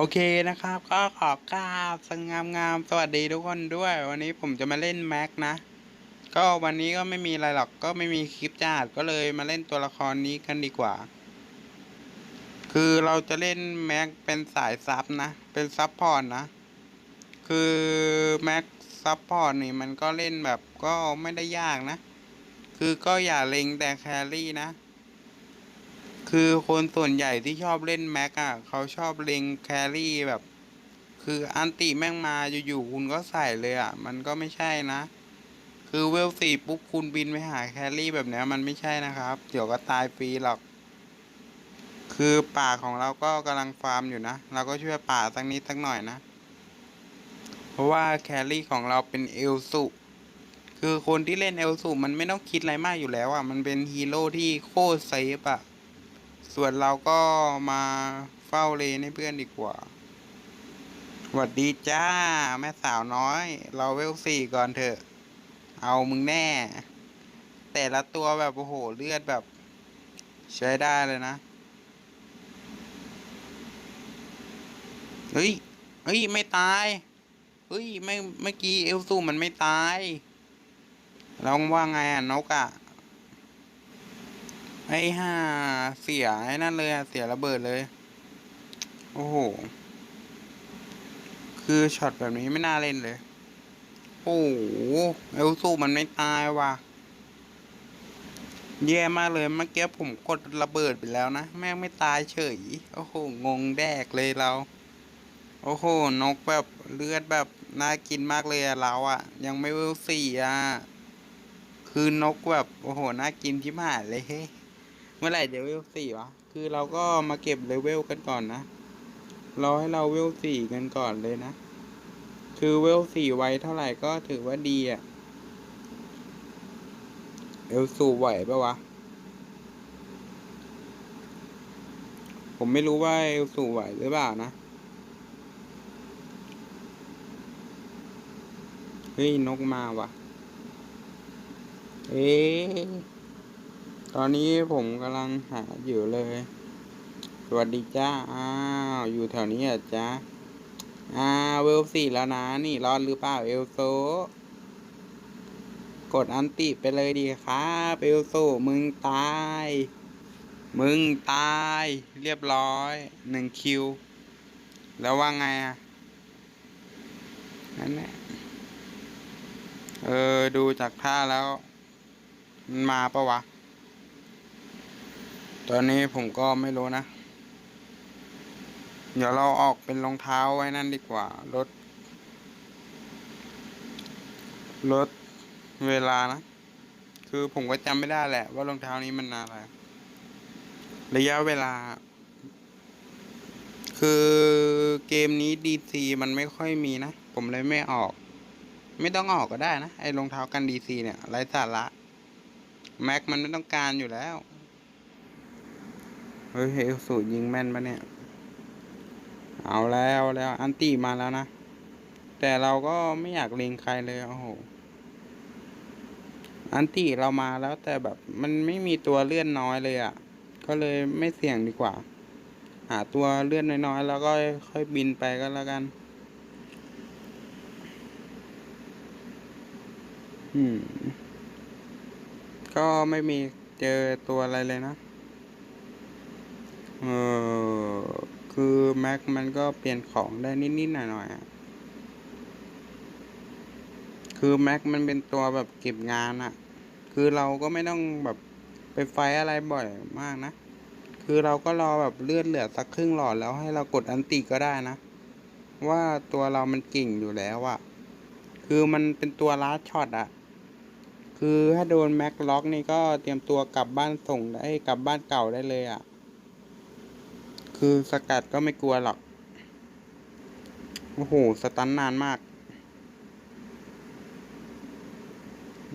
โอเคนะครับ ก็ขอกราบสงามงามๆสวัสดีทุกคนด้วย วันนี้ผมจะมาเล่นแม็กนะ ก็วันนี้ก็ไม่มีอะไรหรอกก็ไม่มีคลิปจะอัดก็เลยมาเล่นตัวละครนี้กันดีกว่า คือเราจะเล่นแม็กเป็นสายซับนะ เป็นซับพอร์ตนะ คือแม็กซับพอร์ตนี่มันก็เล่นแบบก็ไม่ได้ยากนะ คือก็อย่าเล็งแต่แครี่นะ คือคนส่วนใหญ่ที่ชอบเล่นแม็กอะเขาชอบเล็งแครี่แบบ คืออันติแม่งมาอยู่ๆคุณก็ใส่เลยอะมันก็ไม่ใช่นะ คือเวลสี่ปุ๊บคุณบินไปหาแครี่แบบนี้มันไม่ใช่นะครับ เดี๋ยวก็ตายฟรีหรอก คือป่าของเราก็กำลังฟาร์มอยู่นะ เราก็ช่วยป่าสักนิดสักหน่อยนะ เพราะว่าแครี่ของเราเป็นเอลสุคือคนที่เล่นเอลสุมันไม่ต้องคิดอะไรมากอยู่แล้วอะมันเป็นฮีโร่ที่โคตรเซฟอะ ส่วนเราก็มาเฝ้าเลนให้เพื่อนดีกว่าสวัสดีจ้า แม่สาวน้อย เราเวลสี่ก่อนเถอะ เอามึงแน่ แต่ละตัวแบบโอ้โหเลือดแบบ ใช้ได้เลยนะ เฮ้ย เฮ้ย ไม่ตาย เฮ้ย ไม่เมื่อกี้เอลซูมันไม่ตาย เราว่าไงอะนกอะ ไอ้ห่าเสียไอ้นั่นเลยอะเสียระเบิดเลย โอ้โห คือช็อตแบบนี้ไม่น่าเล่นเลย โอ้โหเอลซูมันไม่ตายว่ะ แย่มากเลยเมื่อกี้ผมกดระเบิดไปแล้วนะ แม่งไม่ตายเฉย โอ้โห งงแดกเลยเรา โอ้โห นกแบบเลือดแบบน่ากินมากเลยอะเราอะยังไม่เวลสี่อะคือนกแบบ โอ้โห น่ากินชิบหายเลยเฮ้ย เมื่อไหร่จะเวลสี่วะ คือเราก็มาเก็บเลเวลกันก่อนนะ รอให้เราเวลสี่กันก่อนเลยนะ คือเวลสี่ไวเท่าไหร่ก็ถือว่าดีอะเอลสูไหวปะวะ ผมไม่รู้ว่าเอลสูไหวหรือเปล่านะ เฮ้ย นกมาวะเอ๊ะ ตอนนี้ผมกำลังหาอยู่เลย สวัสดีจ้า อ้าว อยู่แถวนี้อะจ้าอ้าวเวลสี่แล้วนะ นี่รอดหรือเปล่าเอลโซ กดอันติไปเลยดีครับเอลโซ มึงตาย มึงตาย เรียบร้อย หนึ่งคิว แล้วว่าไงอะ นั่นแหละ เออ ดูจากท่าแล้ว มันมาปะวะ ตอนนี้ผมก็ไม่รู้นะ เดี๋ยวเราออกเป็นรองเท้าไว้นั่นดีกว่า ลด ลดเวลานะ คือผมก็จำไม่ได้แหละ ว่ารองเท้านี้มันอะไร ระยะเวลา คือเกมนี้ดีซีมันไม่ค่อยมีนะ ผมเลยไม่ออก ไม่ต้องออกก็ได้นะ ไอ้รองเท้ากันดีซีเนี่ยไร้สาระ แม็กมันไม่ต้องการอยู่แล้ว เฮ้ยเฮลสูตรยิงแม่นปะเนี่ย เอาแล้วแล้วอันตีมาแล้วนะ แต่เราก็ไม่อยากเลงใครเลยโอ้โห อันตีเรามาแล้วแต่แบบมันไม่มีตัวเลื่อนน้อยเลยอะ่ะ ก็เลยไม่เสี่ยงดีกว่า หาตัวเลื่อนน้อยๆแล้วก็ค่อยบินไปก็แล้วกัน อืม ก็ไม่มีเจอตัวอะไรเลยนะ เออคือแม็กมันก็เปลี่ยนของได้นิดๆหน่อยๆอะคือแม็กมันเป็นตัวแบบเก็บงานอะคือเราก็ไม่ต้องแบบไปไฟอะไรบ่อยมากนะ คือเราก็รอแบบเลือดเหลือสักครึ่งหลอดแล้วให้เรากดอันติก็ได้นะ ว่าตัวเรามันเก่งอยู่แล้วอะคือมันเป็นตัวลัดช็อตอะคือถ้าโดนแม็กล็อกนี่ก็เตรียมตัวกลับบ้านส่งได้กลับบ้านเก่าได้เลยอะ่ะ คือสกัดก็ไม่กลัวหรอก โอ้โห สตันนานมาก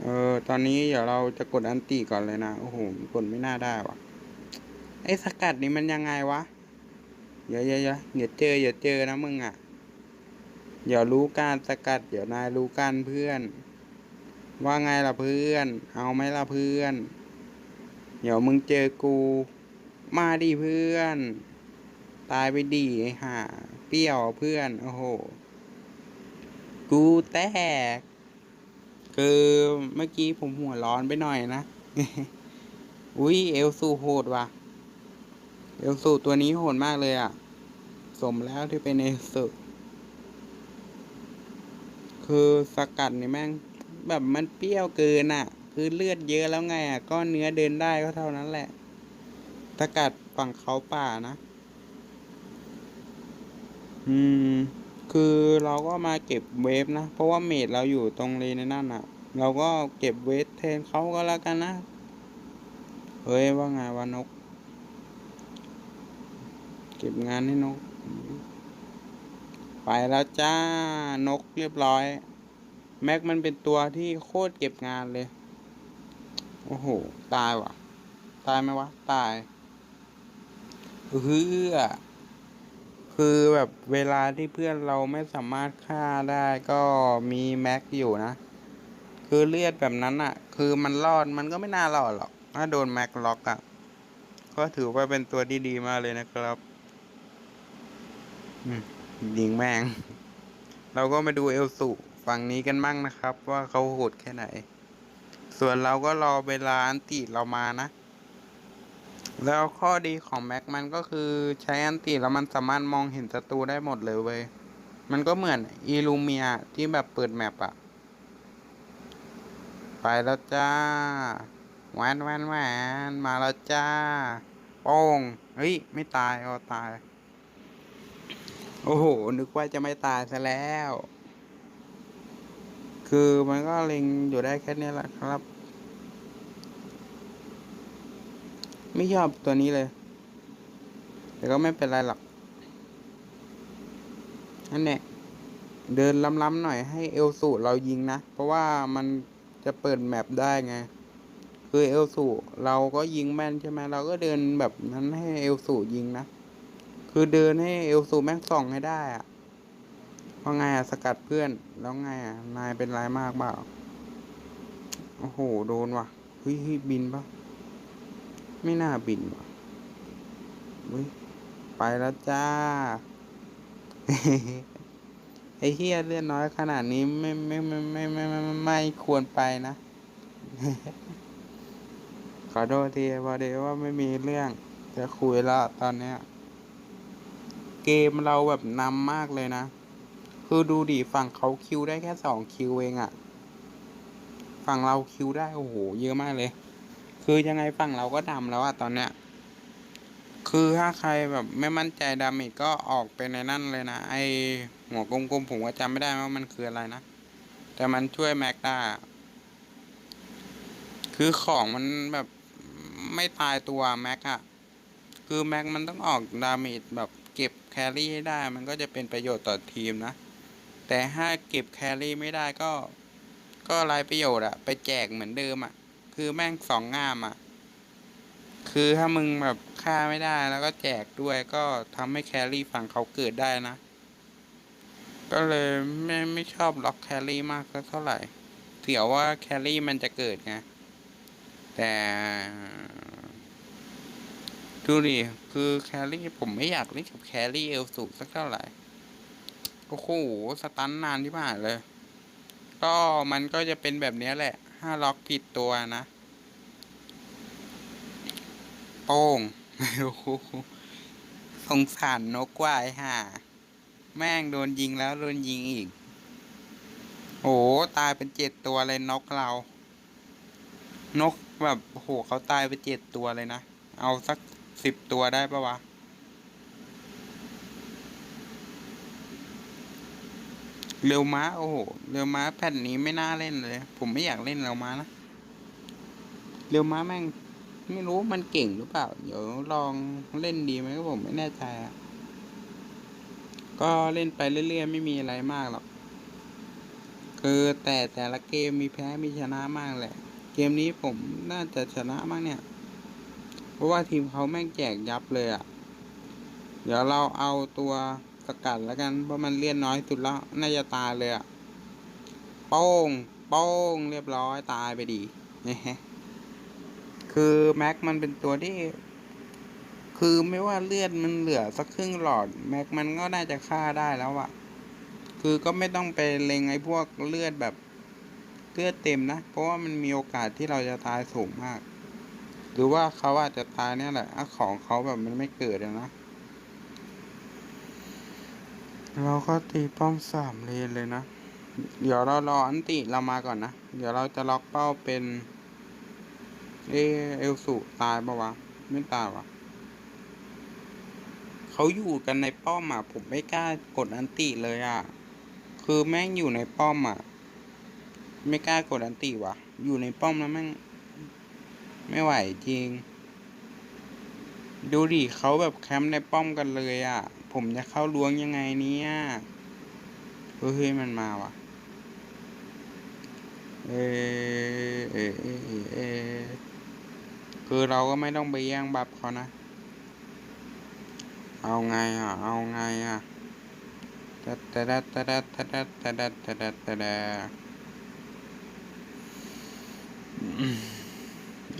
เออ ตอนนี้เดี๋ยวเราจะกดอันตีก่อนเลยนะ โอ้โห กดไม่น่าได้วะไอ้สกัดนี่มันยังไงวะ เดี๋ยวเดี๋ยวเดี๋ยวเดี๋ยวเจอเดี๋ยวเจอนะมึงอะ่ะ เดี๋ยวรู้การสกัด เดี๋ยวนายรู้การเพื่อน ว่าไงล่ะเพื่อน เอาไหมล่ะเพื่อน เดี๋ยวมึงเจอกู มาดิเพื่อน ตายไปดีไอ้ห่าปรี้ยวเพื่อน โอ้โห กูแตก คือเมื่อกี้ผมหัวร้อนไปหน่อยนะ อุ้ยเอลสูโหดว่ะ เอลสูตัวนี้โหดมากเลยอะ สมแล้วที่เป็นเอลสูคือสกัดนี่แม่ง แบบมันเปรี้ยวเกินอะ คือเลือดเยอะแล้วไงอะ ก็เนื้อเดินได้ก็เท่านั้นแหละสกัดฝั่งเขาป่านะ อืม คือเราก็มาเก็บเวฟนะ เพราะว่าเมดเราอยู่ตรงเลนในนั่นอะ เราก็เก็บเวฟแทนเขาก็แล้วกันนะ เฮ้ยว่าไงวะนก เก็บงานให้นก ไปแล้วจ้านกเรียบร้อย แม็กมันเป็นตัวที่โคตรเก็บงานเลย โอ้โห ตายว่ะ ตายไหมวะ ตายเฮือ คือแบบเวลาที่เพื่อนเราไม่สามารถฆ่าได้ก็มีแม็กอยู่นะ คือเลือดแบบนั้นอะ่ะ คือมันรอดมันก็ไม่น่ารอดหรอก ถ้าโดนแม็กล็อกอะ่ะ ก็ถือว่าเป็นตัวที่ดีมากเลยนะครับยิงแม่ง เราก็มาดูเอลสุฝั่งนี้กันบ้างนะครับ ว่าเขาโหดแค่ไหน ส่วนเราก็รอเวลาอันติเรามานะ แล้วข้อดีของแม็กมันก็คือใช้อันติแล้วมันสามารถมองเห็นศัตรูได้หมดเลยเว้ย มันก็เหมือนอีลูเมียที่แบบเปิดแมปอะไปแล้วจ้าแวนแวนแวนมาแล้วจ้าโป้งเฮ้ย ไม่ตายก็ตาย โอ้โห นึกว่าจะไม่ตายซะแล้ว คือมันก็เล็งอยู่ได้แค่นี้แหละครับ ไม่ชอบตัวนี้เลย แต่ก็ไม่เป็นไรหรอกนั่นแหละเดินล้ำๆหน่อยให้เอลสูเรายิงนะ เพราะว่ามันจะเปิดแมปได้ไง คือเอลสูเราก็ยิงแม่นใช่ไหมเราก็เดินแบบนั้นให้เอลสูยิงนะ คือเดินให้เอลสูแม่งส่องให้ได้อะว่าไงอะสกัดเพื่อนแล้วไงอะนายเป็นไรมากเปล่า โอ้โห โดนว่ะเฮ้ยบินปะ ไม่น่าบินว่ะไปแล้วจ้าไอ้เฮียเลือดน้อยขนาดนี้ไม่ไม่ไม่ไม่ไม่ไม่ไม่ควรไปนะ ขอโทษทีพอดีว่าไม่มีเรื่อง จะคุยละตอนเนี้ย เกมเราแบบนำมากเลยนะ คือดูดีฝั่งเขาคิวได้แค่สองคิวเองอะฝั่งเราคิวได้ โอ้โห เยอะมากเลย คือยังไงฝั่งเราก็ดำแล้วอะตอนเนี้ย คือถ้าใครแบบไม่มั่นใจดาเมจก็ออกไปในนั่นเลยนะ ไอหัวกลมๆผมก็จำไม่ได้ว่ามันคืออะไรนะ แต่มันช่วยแม็กได้คือของมันแบบไม่ตายตัวแม็กอะคือแม็กมันต้องออกดาเมจแบบเก็บแครี่ให้ได้ มันก็จะเป็นประโยชน์ต่อทีมนะ แต่ถ้าเก็บแครี่ไม่ได้ก็ ก็ไรประโยชน์อะไปแจกเหมือนเดิมอะ คือแม่งสองงามอะคือถ้ามึงแบบฆ่าไม่ได้แล้วก็แจกด้วยก็ทำให้แครี่ฝั่งเขาเกิดได้นะ ก็เลยไม่ไม่ชอบล็อกแครี่มากสักเท่าไหร่เสียวว่าแครี่มันจะเกิดไง แต่ดูดิคือแครี่ผมไม่อยากเล่นกับแครี่เอลสูสักเท่าไหร่โอ้โหสตันนานที่ผ่านเลย ก็มันก็จะเป็นแบบนี้แหละ ถ้าล็อกผิดตัวนะ โป้งโอ้โหสงสารนกกว่าไอ้ห่า แม่งโดนยิงแล้ว โดนยิงอีก โอ้โหตายเป็นเจ็ดตัวเลยนกเรา นกแบบโอ้โหเขาตายไปเจ็ดตัวเลยนะ เอาสักสิบตัวได้ปะวะ เร็วม้าโอ้โห เร็วม้าแผ่นนี้ไม่น่าเล่นเลย ผมไม่อยากเล่นเร็วม้านะ เร็วม้าแม่ง ไม่รู้มันเก่งหรือเปล่า เดี๋ยวลองเล่นดีไหมก็ผมไม่แน่ใจอะก็เล่นไปเรื่อยๆ ไม่มีอะไรมากหรอกคือแต่แต่ละเกมมีแพ้มีชนะมากแหละ เกมนี้ผมน่าจะชนะมากเนี่ย เพราะว่าทีมเขาแม่งแจกยับเลยอะ่ะ เดี๋ยวเราเอาตัว สกัดแล้วกัน เพราะมันเลี่ยนน้อยสุดแล้วน่าจะตายเลยอะโป้งโป้งเรียบร้อยตายไปดีนะฮะคือแม็กมันเป็นตัวที่ คือไม่ว่าเลือดมันเหลือสักครึ่งหลอด แม็กมันก็น่าจะฆ่าได้แล้วอะคือก็ไม่ต้องไปเล็งไอ้พวกเลือดแบบเลือดเต็มนะ เพราะว่ามันมีโอกาสที่เราจะตายสูงมาก หรือว่าเขาอาจจะตายเนี่ยแหละของเขาแบบมันไม่เกิดนะ เราก็ตีป้อมสามเลนเลยนะ เดี๋ยวเรารออันติเรามาก่อนนะ เดี๋ยวเราจะล็อกเป้าเป็น เอเอลสุตายปะวะ ไม่ตายวะเขาอยู่กันในป้อมอะ ผมไม่กล้ากดอันติเลยอะ คือแม่งอยู่ในป้อมอะ ไม่กล้ากดอันติวะอยู่ในป้อมแล้วแม่ง ไม่ไหวจริง ดูดิเขาแบบแคมป์ในป้อมกันเลยอะ ผมจะเข้าล้วงยังไงเนี่ยเฮ้ยมันมาว่ะ เออเออเออเออเอคือเราก็ไม่ต้องไปแย่งบัฟเขานะ เอาไงอะ เอาไงอะตะตะตะตะตะตะตะตะตะตะตะตะตะ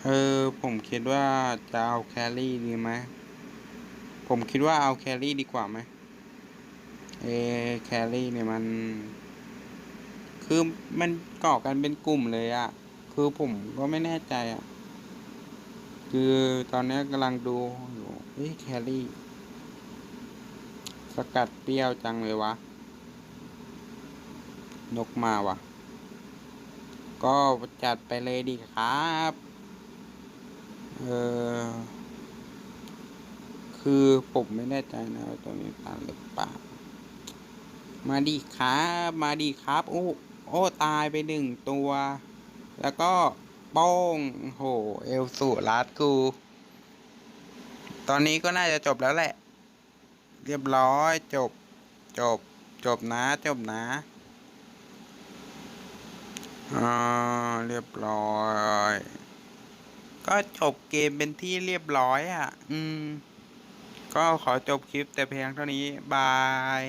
เออ ผมคิดว่าจะเอาแครี่ดีไหม ผมคิดว่าเอาแครี่ดีกว่าไหมเอแครี่เนี่ยมัน คือมันก่อกันเป็นกลุ่มเลยอะคือผมก็ไม่แน่ใจอะคือตอนนี้กำลังดูอยู่เฮ้ยแครี่ สกัดเปรี้ยวจังเลยวะ นกมาวะก็จัดไปเลยดีครับ เออ คือผมไม่แน่ใจนะว่าตัวนี้ตายหรือเปล่ามาดีครับมาดีครับ โอ้โอ้ตายไปหนึ่งตัว แล้วก็ป้องโห เอลสูรัดกู ตอนนี้ก็น่าจะจบแล้วแหละ เรียบร้อย จบ จบ จบนะ จบนะอ่าเรียบร้อย ก็จบเกมเป็นที่เรียบร้อยอะ อืม ก็ขอจบคลิปแต่เพียงเท่านี้ บาย